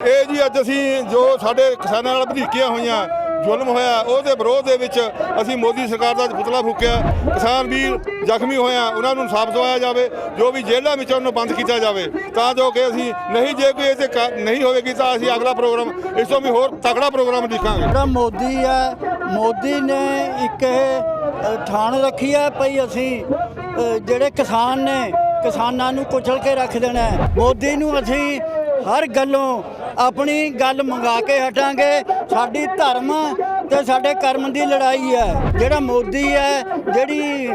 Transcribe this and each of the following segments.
ਇਹ ਜੀ ਅੱਜ ਅਸੀਂ ਜੋ ਸਾਡੇ ਕਿਸਾਨਾਂ ਨਾਲ ਵਧੀਕੀਆਂ ਹੋਈਆਂ ਜ਼ੁਲਮ ਹੋਇਆ ਉਹਦੇ ਵਿਰੋਧ ਦੇ ਵਿੱਚ ਅਸੀਂ ਮੋਦੀ ਸਰਕਾਰ ਦਾ ਪੁਤਲਾ ਫੂਕਿਆ। ਕਿਸਾਨ ਵੀਰ ਜ਼ਖਮੀ ਹੋਇਆ ਉਹਨਾਂ ਨੂੰ ਇਨਸਾਫ ਦਵਾਇਆ ਜਾਵੇ ਜੋ ਵੀ ਜੇਲ੍ਹਾਂ ਵਿੱਚ ਉਹਨੂੰ ਬੰਦ ਕੀਤਾ ਜਾਵੇ। ਤਾਂ ਜੋ ਕਿ ਅਸੀਂ ਨਹੀਂ ਜੇ ਕੋਈ ਇਹਦੇ ਤੇ ਨਹੀਂ ਹੋਵੇਗੀ ਤਾਂ ਅਸੀਂ ਅਗਲਾ ਪ੍ਰੋਗਰਾਮ ਇਸ ਤੋਂ ਵੀ ਹੋਰ ਤਕੜਾ ਪ੍ਰੋਗਰਾਮ ਲਿਖਾਂਗੇ ਜਿਹੜਾ ਮੋਦੀ ਹੈ ਮੋਦੀ ਨੇ ਇੱਕ ਇਹ ਅ, ਠਾਣ ਰੱਖੀ ਹੈ ਭਈ ਅਸੀਂ ਜਿਹੜੇ ਕਿਸਾਨ ਨੇ ਕਿਸਾਨਾਂ ਨੂੰ ਕੁਚਲ ਕੇ ਰੱਖ ਦੇਣਾ ਮੋਦੀ ਨੂੰ ਅਸੀਂ ਹਰ ਗੱਲੋਂ ਆਪਣੀ ਗੱਲ ਮੰਗਾ ਕੇ ਹਟਾਂਗੇ। ਸਾਡੀ ਧਰਮ ਤੇ ਸਾਡੇ ਕਰਮ ਦੀ ਲੜਾਈ ਹੈ। ਜਿਹੜਾ ਮੋਦੀ ਹੈ, ਜਿਹੜੀ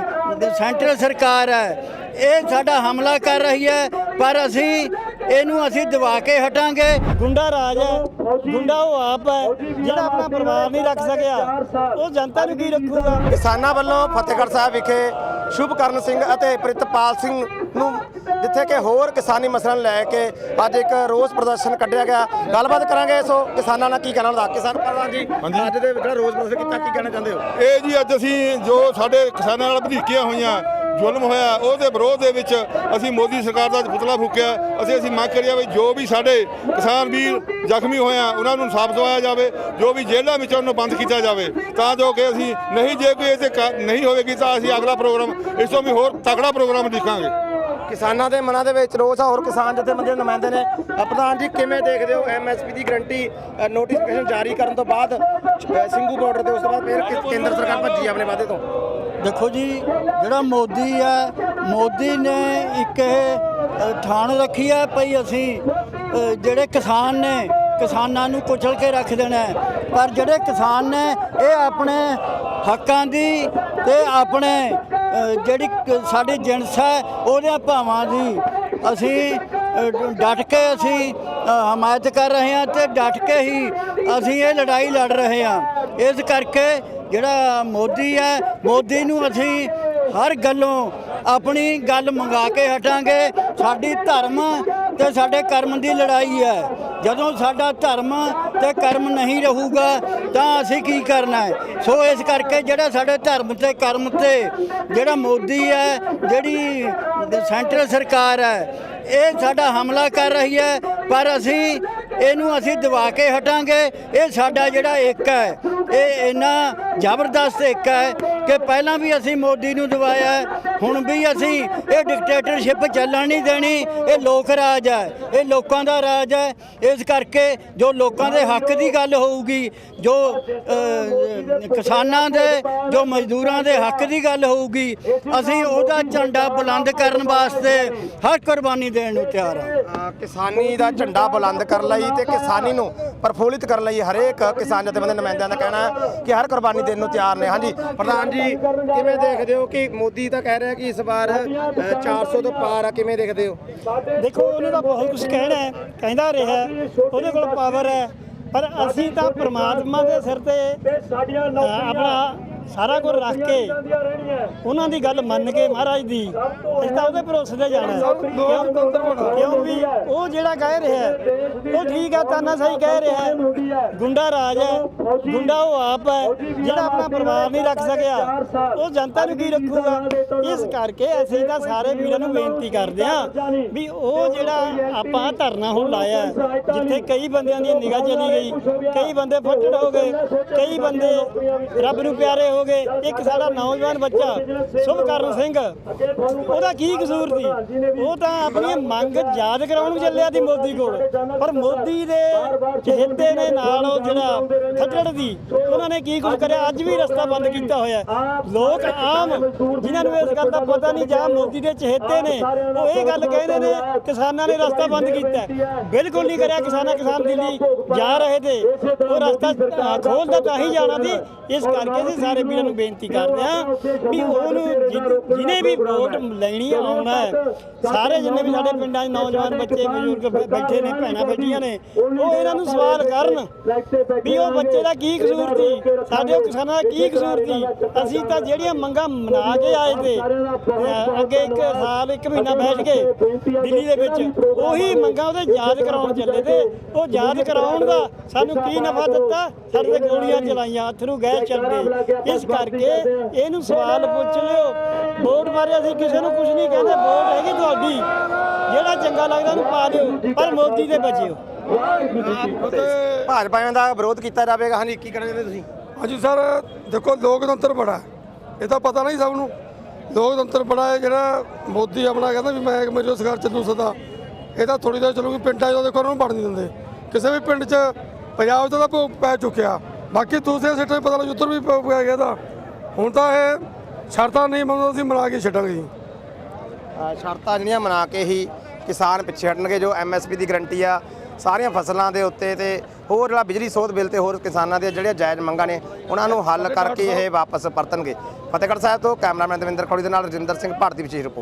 ਸੈਂਟਰ ਸਰਕਾਰ ਹੈ, ਇਹ ਸਾਡਾ ਹਮਲਾ ਕਰ ਰਹੀ ਹੈ। ਪਰ ਅਸੀਂ, ਇਹਨੂੰ ਅਸੀਂ ਦਬਾ ਕੇ ਹਟਾਂਗੇ। ਗੁੰਡਾ ਰਾਜ ਹੈ, ਗੁੰਡਾ ਉਹ ਆਪ ਹੈ, ਜਿਹੜਾ ਆਪਣਾ ਪਰਿਵਾਰ ਨਹੀਂ ਰੱਖ ਸਕਿਆ। ਉਹ ਜਨਤਾ ਨੂੰ ਕੀ ਰੱਖੂਗਾ? ਕਿਸਾਨਾਂ ਵੱਲੋਂ ਫਤਿਹਗੜ੍ਹ ਸਾਹਿਬ ਵਿਖੇ ਸ਼ੁਭਕਰਨ ਸਿੰਘ ਅਤੇ ਪ੍ਰਿਤਪਾਲ ਸਿੰਘ ਨੂੰ ਜਿੱਥੇ ਕਿ ਹੋਰ ਕਿਸਾਨੀ ਮਸਲਿਆਂ ਨੂੰ ਲੈ ਕੇ ਅੱਜ ਇੱਕ ਰੋਸ ਪ੍ਰਦਰਸ਼ਨ ਕੱਢਿਆ ਗਿਆ। ਗੱਲਬਾਤ ਕਰਾਂਗੇ ਸੋ ਕਿਸਾਨਾਂ ਨਾਲ ਕੀ ਕਹਿਣਾ ਹੁੰਦਾ? ਕਿਸਾਨ ਪ੍ਰਧਾਨ ਜੀ। ਅੱਜ ਦੇ ਜਿਹੜਾ ਰੋਸ ਪ੍ਰਦਰਸ਼ਨ ਕੀਤਾ ਕੀ ਕਹਿਣਾ ਚਾਹੁੰਦੇ ਹੋ? ਇਹ ਜੀ ਅੱਜ ਅਸੀਂ ਜੋ ਸਾਡੇ ਕਿਸਾਨਾਂ ਨਾਲ ਵਧੀਕੀਆਂ ਹੋਈਆਂ ਜ਼ੁਲਮ ਹੋਇਆ ਉਹਦੇ ਵਿਰੋਧ ਦੇ ਵਿੱਚ ਅਸੀਂ ਮੋਦੀ ਸਰਕਾਰ ਦਾ ਪੁਤਲਾ ਫੂਕਿਆ। ਅਸੀਂ ਅਸੀਂ ਮੰਗ ਕਰਿਆ ਵੀ ਜੋ ਵੀ ਸਾਡੇ ਕਿਸਾਨ ਵੀਰ ਜ਼ਖਮੀ ਹੋਇਆ ਉਹਨਾਂ ਨੂੰ ਇਨਸਾਫ ਦਵਾਇਆ ਜਾਵੇ ਜੋ ਵੀ ਜੇਲ੍ਹਾਂ ਵਿੱਚ ਉਹਨੂੰ ਬੰਦ ਕੀਤਾ ਜਾਵੇ। ਤਾਂ ਜੋ ਕਿ ਅਸੀਂ ਨਹੀਂ ਜੇ ਕੋਈ ਇਹ ਤੇ ਨਹੀਂ ਹੋਵੇਗੀ ਤਾਂ ਅਸੀਂ ਅਗਲਾ ਪ੍ਰੋਗਰਾਮ ਇਸ ਤੋਂ ਵੀ ਹੋਰ ਤਕੜਾ ਪ੍ਰੋਗਰਾਮ ਲਿਖਾਂਗੇ ਕਿਸਾਨਾਂ ਦੇ ਮਨਾਂ ਦੇ ਵਿੱਚ ਰੋਸ ਆ ਹੋਰ ਕਿਸਾਨ ਜਥੇਬੰਦੀਆਂ ਦੇ ਨੁਮਾਇੰਦੇ ਨੇ ਅ, ਪ੍ਰਧਾਨ ਜੀ ਕਿਵੇਂ ਦੇਖਦੇ ਹੋ? ਐਮਐਸਪੀ ਦੀ ਗਰੰਟੀ ਨੋਟੀਫਿਕੇਸ਼ਨ ਜਾਰੀ ਕਰਨ ਤੋਂ ਬਾਅਦ ਅ, ਸਿੰਘੂ ਬਾਰਡਰ ਤੇ ਉਸ ਤੋਂ ਬਾਅਦ ਫਿਰ ਕੇਂਦਰ ਸਰਕਾਰ ਭੱਜੀ ਆਪਣੇ ਵਾਅਦੇ ਤੋਂ? ਦੇਖੋ ਜੀ ਜਿਹੜਾ ਮੋਦੀ ਹੈ ਮੋਦੀ ਨੇ ਇੱਕ ਇਹ ਅ, ਠਾਣ ਰੱਖੀ ਹੈ ਭਈ ਅਸੀਂ ਜਿਹੜੇ ਕਿਸਾਨ ਨੇ ਕਿਸਾਨਾਂ ਨੂੰ ਕੁਚਲ ਕੇ ਰੱਖ ਦੇਣਾ ਪਰ ਜਿਹੜੇ ਕਿਸਾਨ ਨੇ ਇਹ ਆਪਣੇ ਹੱਕਾਂ ਦੀ ਤੇ ਆਪਣੇ ਜਿਹੜੀ ਸਾਡੀ ਜਿਣਸ ਹੈ ਉਹਦੇ ਭਾਵਾਂ ਦੀ ਅਸੀਂ ਅ, ਡਟ ਕੇ ਅਸੀਂ ਹਮਾਇਤ ਕਰ ਰਹੇ ਹਾਂ ਤੇ ਡਟ ਕੇ ਹੀ ਅਸੀਂ ਇਹ ਲੜਾਈ ਲੜ ਰਹੇ ਹਾਂ। ਇਸ ਕਰਕੇ ਜਿਹੜਾ ਮੋਦੀ ਹੈ ਮੋਦੀ ਨੂੰ ਅਸੀਂ ਹਰ ਗੱਲੋਂ ਆਪਣੀ ਗੱਲ ਮੰਗਾ ਕੇ ਹਟਾਂਗੇ। ਸਾਡੀ ਧਰਮ ਤੇ ਸਾਡੇ ਕਰਮ ਦੀ ਲੜਾਈ ਹੈ। ਜਦੋਂ ਸਾਡਾ ਧਰਮ ਤੇ ਕਰਮ ਨਹੀਂ ਰਹੂਗਾ, ਤਾਂ ਅਸੀਂ ਕੀ ਕਰਨਾ ਹੈ? ਸੋ ਇਸ ਕਰਕੇ ਜਿਹੜਾ ਸਾਡੇ ਧਰਮ ਤੇ ਕਰਮ ਤੇ ਜਿਹੜਾ ਮੋਦੀ ਹੈ, ਜਿਹੜੀ ਸੈਂਟਰ ਸਰਕਾਰ ਹੈ, ਇਹ ਸਾਡਾ ਹਮਲਾ ਕਰ ਰਹੀ ਹੈ, ਪਰ ਅਸੀਂ ਇਹਨੂੰ ਅਸੀਂ ਦਬਾ ਕੇ ਹਟਾਂਗੇ। ਇਹ ਸਾਡਾ ਜਿਹੜਾ ਇੱਕ ਹੈ, ਇਹ ਇੰਨਾ ਜ਼ਬਰਦਸਤ ਇੱਕ ਹੈ ਕਿ ਪਹਿਲਾਂ ਵੀ ਅਸੀਂ ਮੋਦੀ ਨੂੰ ਦਵਾਇਆ ਹੁਣ ਵੀ ਅਸੀਂ ਇਹ ਡਿਕਟੇਟਰਸ਼ਿਪ ਚੱਲਣ ਨਹੀਂ ਦੇਣੀ, ਇਹ ਲੋਕ ਰਾਜ ਹੈ, ਇਹ ਲੋਕਾਂ ਦਾ ਰਾਜ ਹੈ। ਇਸ ਕਰਕੇ ਜੋ ਲੋਕਾਂ ਦੇ ਹੱਕ ਦੀ ਗੱਲ ਹੋਊਗੀ, ਜੋ ਕਿਸਾਨਾਂ ਦੇ, ਜੋ ਮਜ਼ਦੂਰਾਂ ਦੇ ਹੱਕ ਦੀ ਗੱਲ ਹੋਊਗੀ, ਅਸੀਂ ਉਹਦਾ ਝੰਡਾ ਬੁਲੰਦ ਕਰਨ ਵਾਸਤੇ ਹਰ ਕੁਰਬਾਨੀ ਦੇਣ ਨੂੰ ਤਿਆਰ ਹਾਂ। ਕਿਸਾਨੀ ਦਾ ਝੰਡਾ ਬੁਲੰਦ ਕਰਨ ਲਈ ਤੇ ਕਿਸਾਨੀ ਨੂੰ ਪ੍ਰਫੁੱਲਿਤ ਕਰਨ ਲਈ ਹਰੇਕ ਕਿਸਾਨ ਜਥੇਬੰਦੀ ਨੁਮਾਇੰਦਿਆਂ ਦਾ ਕਹਿਣਾ ਹੈ ਕਿ ਹਰ ਕੁਰਬਾਨੀ ਦੇਣ ਨੂੰ ਤਿਆਰ ਨੇ। ਹਾਂਜੀ ਪ੍ਰਧਾਨ ਜੀ ਕਿਵੇਂ ਦੇਖਦੇ ਹੋ ਕਿ ਮੋਦੀ ਤਾਂ ਕਹਿ ਰਿਹਾ ਕਿ ਇਸ ਵਾਰ ਅ, 400 ਤੋਂ ਪਾਰ ਆ ਕਿਵੇਂ ਦੇਖਦੇ ਹੋ? ਦੇਖੋ ਉਹਨੂੰ ਤਾਂ ਬਹੁਤ ਕੁਝ ਕਹਿਣਾ ਹੈ ਕਹਿੰਦਾ ਰਿਹਾ ਉਹਦੇ ਕੋਲ ਪਾਵਰ ਹੈ। ਪਰ ਅਸੀਂ ਤਾਂ ਪ੍ਰਮਾਤਮਾ ਦੇ ਸਿਰ ਤੇ ਆਪਣਾ ਸਾਰਾ ਕੁਝ ਰੱਖ ਕੇ ਉਹਨਾਂ ਦੀ ਗੱਲ ਮੰਨ ਕੇ ਮਹਾਰਾਜ ਦੀ। ਅਸੀਂ ਤਾਂ ਉਹਦੇ ਭਰੋਸੇ ਤੇ ਜਾਣਾ। ਕਿਉਂ? ਕਿਉਂ ਵੀ ਉਹ ਜਿਹੜਾ ਕਹਿ ਰਿਹਾ ਹੈ, ਉਹ ਠੀਕ ਹੈ ਤਾਨਾ ਸਹੀ ਕਹਿ ਰਿਹਾ ਹੈ। ਗੁੰਡਾ ਰਾਜ ਹੈ ਗੁੰਡਾ ਉਹ ਆਪ ਹੈ ਜਿਹੜਾ ਆਪਣਾ ਪਰਿਵਾਰ ਨਹੀਂ ਰੱਖ ਸਕਿਆ। ਉਹ ਜਨਤਾ ਨੂੰ ਕੀ ਰੱਖੂਗਾ? ਇਸ ਕਰਕੇ ਅਸੀਂ ਤਾਂ ਸਾਰੇ ਵੀਰਾਂ ਨੂੰ ਬੇਨਤੀ ਕਰਦੇ ਹਾਂ ਵੀ ਉਹ ਜਿਹੜਾ ਆਪਾਂ ਧਰਨਾ ਹੁਣ ਲਾਇਆ ਹੈ, ਜਿੱਥੇ ਕਈ ਬੰਦਿਆਂ ਦੀ ਨਿਗਾਹ ਚਲੀ ਗਈ ਕਈ ਬੰਦੇ ਫੱਟੜ ਹੋ ਗਏ ਕਈ ਬੰਦੇ ਰੱਬ ਨੂੰ ਪਿਆਰੇ ਹੋ ਗਏ ਇੱਕ ਸਾਡਾ ਨੌਜਵਾਨ ਬੱਚਾ, ਸੁਭਕਰਨ ਸਿੰਘ। ਉਹਦਾ ਕੀ ਕਸੂਰ ਸੀ? ਉਹ ਤਾਂ ਆਪਣੀ ਮੰਗ ਯਾਦ ਕਰਾਉਣ ਚੱਲਿਆ ਸੀ ਮੋਦੀ ਕੋਲ। ਪਰ ਮੋਦੀ ਦੇ ਚਹੇਤੇ ਨੇ ਨਾਲ ਉਹ ਜਿਹੜਾ ਖੱਟੜ ਦੀ, ਉਹਨਾਂ ਨੇ ਕੀ ਕੁਝ ਕਰਿਆ? ਅੱਜ ਵੀ ਰਸਤਾ ਬੰਦ ਕੀਤਾ ਹੋਇਆ ਲੋਕ ਆਮ ਜਿਨ੍ਹਾਂ ਨੂੰ ਇਸ ਗੱਲ ਦਾ ਪਤਾ ਨਹੀਂ ਜਾਂ ਮੋਦੀ ਦੇ ਚਹੇਤੇ ਨੇ, ਉਹ ਇਹ ਗੱਲ ਕਹਿੰਦੇ ਨੇ, ਕਿਸਾਨਾਂ ਨੇ ਰਸਤਾ ਬੰਦ ਕੀਤਾ ਬਿਲਕੁਲ ਨਹੀਂ ਕਰਿਆ ਕਿਸਾਨਾਂ, ਕਿਸਾਨ ਦਿੱਲੀ ਜਾ ਰਹੇ ਤੇ। ਉਹ ਰਸਤਾ ਖੋਲਦਾ ਤਾਂ ਹੀ ਜਾਣਾ ਸੀ। ਇਸ ਕਰਕੇ ਅਸੀਂ ਸਾਰੇ ਵੀਰਾਂ ਨੂੰ ਬੇਨਤੀ ਕਰਦੇ ਹਾਂ ਵੀ ਉਹਨੂੰ ਜਿ- ਵੀ ਵੋਟ ਲੈਣੀ ਆਉਣਾ ਸਾਰੇ ਜਿੰਨੇ ਵੀ ਸਾਡੇ ਪਿੰਡਾਂ 'ਚ ਨੌਜਵਾਨ ਬੱਚੇ, ਬਜ਼ੁਰਗ ਬੈਠੇ ਨੇ, ਭੈਣਾਂ ਬੈਠੀਆਂ ਨੇ, ਉਹ ਇਹਨਾਂ ਨੂੰ ਸਵਾਲ ਕਰਨ ਵੀ ਉਹ ਬੱਚੇ ਦਾ ਕੀ ਕਸੂਰ ਸੀ, ਸਾਡੇ ਕਿਸਾਨਾਂ ਦਾ ਕੀ ਕਸੂਰ ਸੀ? ਅਸੀਂ ਤਾਂ ਜਿਹੜੀਆਂ ਮੰਗਾਂ ਮਨਾ ਕੇ ਆਏ ਤੇ ਅੱਗੇ ਇੱਕ ਸਾਲ, ਇੱਕ ਮਹੀਨਾ ਬੈਠ ਕੇ ਦਿੱਲੀ ਦੇ ਵਿੱਚ ਉਹੀ ਮੰਗਾਂ ਉਹਦੇ ਯਾਦ ਕਰਾਉਣ ਚੱਲੇ ਤੇ, ਉਹ ਯਾਦ ਕਰਾਉਣ ਦਾ ਸਾਨੂੰ ਕੀ ਨਫਾ ਦਿੱਤਾ? ਸਾਡੇ ਤੇ ਗੋਲੀਆਂ ਚਲਾਈਆਂ ਅਥਰੂ ਗਏ ਚੱਲਦੇ। ਇਸ ਕਰਕੇ ਇਹਨੂੰ ਸਵਾਲ ਪੁੱਛ ਲਿਓ। ਵੋਟ ਬਾਰੇ ਅਸੀਂ ਕਿਸੇ ਨੂੰ ਕੁਝ ਨਹੀਂ ਕਹਿੰਦੇ ਵੋਟ ਹੈਗੀ ਤੁਹਾਡੀ। ਜਿਹੜਾ ਚੰਗਾ ਲੱਗਦਾ ਉਹਨੂੰ ਪਾ ਦਿਓ ਪਰ ਮੋਦੀ ਦੇ ਬਚਿਓ। ਭਾਜਪਾ ਦਾ ਵਿਰੋਧ ਕੀਤਾ ਜਾਵੇਗਾ। ਹਾਂਜੀ ਕੀ ਕਹਿਣਾ ਚਾਹੁੰਦੇ ਤੁਸੀਂ? ਹਾਂਜੀ ਸਰ ਦੇਖੋ ਲੋਕਤੰਤਰ ਬੜਾ। ਇਹ ਤਾਂ ਪਤਾ ਨਹੀਂ ਸਭ ਨੂੰ। ਲੋਕਤੰਤਰ ਬੜਾ ਹੈ ਜਿਹੜਾ ਮੋਦੀ ਆਪਣਾ ਕਹਿੰਦਾ ਵੀ ਮੈਂ ਮੇਰੇ ਰੁਜ਼ਗਾਰ ਚੱਲੂ ਸਦਾ। ਇਹ ਤਾਂ ਥੋੜੀ ਦੇਰ ਚੱਲੂਗੀ ਪਿੰਡਾਂ 'ਚ ਦੇਖੋ ਉਹਨੂੰ ਵੜ ਨਹੀਂ ਦਿੰਦੇ। ਕਿਸੇ ਵੀ ਪਿੰਡ 'ਚ ਪੰਜਾਬ 'ਚ ਤਾਂ ਭੋਗ ਪੈ ਚੁੱਕਿਆ। ਬਾਕੀ ਦੂਸਰੇ ਸਿੱਟੇ ਪਤਾ ਲੱਗ ਉੱਧਰ ਵੀ ਭੋਗ ਪੈ ਗਿਆ ਤਾਂ ਹੁਣ ਤਾਂ ਇਹ ਸ਼ਰਤਾਂ ਨਹੀਂ ਮੰਨਦਾ ਅਸੀਂ ਮਨਾ ਕੇ ਛੱਡਾਂਗੇ ਜੀ। ਅ, ਸ਼ਰਤਾਂ ਜਿਹੜੀਆਂ ਮਨਾ ਕੇ ਹੀ ਕਿਸਾਨ ਪਿੱਛੇ ਹਟਣਗੇ ਜੋ ਐਮਐਸਪੀ ਦੀ ਗਰੰਟੀ ਆ ਸਾਰੀਆਂ ਫਸਲਾਂ ਦੇ ਉੱਤੇ ਤੇ ਹੋਰ ਜਿਹੜਾ ਬਿਜਲੀ ਸੋਧ ਬਿੱਲ ਤੇ ਹੋਰ ਕਿਸਾਨਾਂ ਦੇ ਜਿਹੜੀਆਂ ਜਾਇਜ਼ ਮੰਗਾਂ ਨੇ ਉਹਨਾਂ ਨੂੰ ਹੱਲ ਕਰਕੇ ਇਹ ਵਾਪਸ ਪਰਤਣਗੇ। ਫਤਿਹਗੜ੍ਹ ਸਾਹਿਬ ਤੋਂ ਕੈਮਰਾਮੈਨ ਦਵਿੰਦਰ ਖੌੜੀ ਦੇ ਨਾਲ ਰਜਿੰਦਰ ਸਿੰਘ ਭਾਰਤੀ ਵਿਸ਼ੇਸ਼ ਰਿਪੋਰਟ।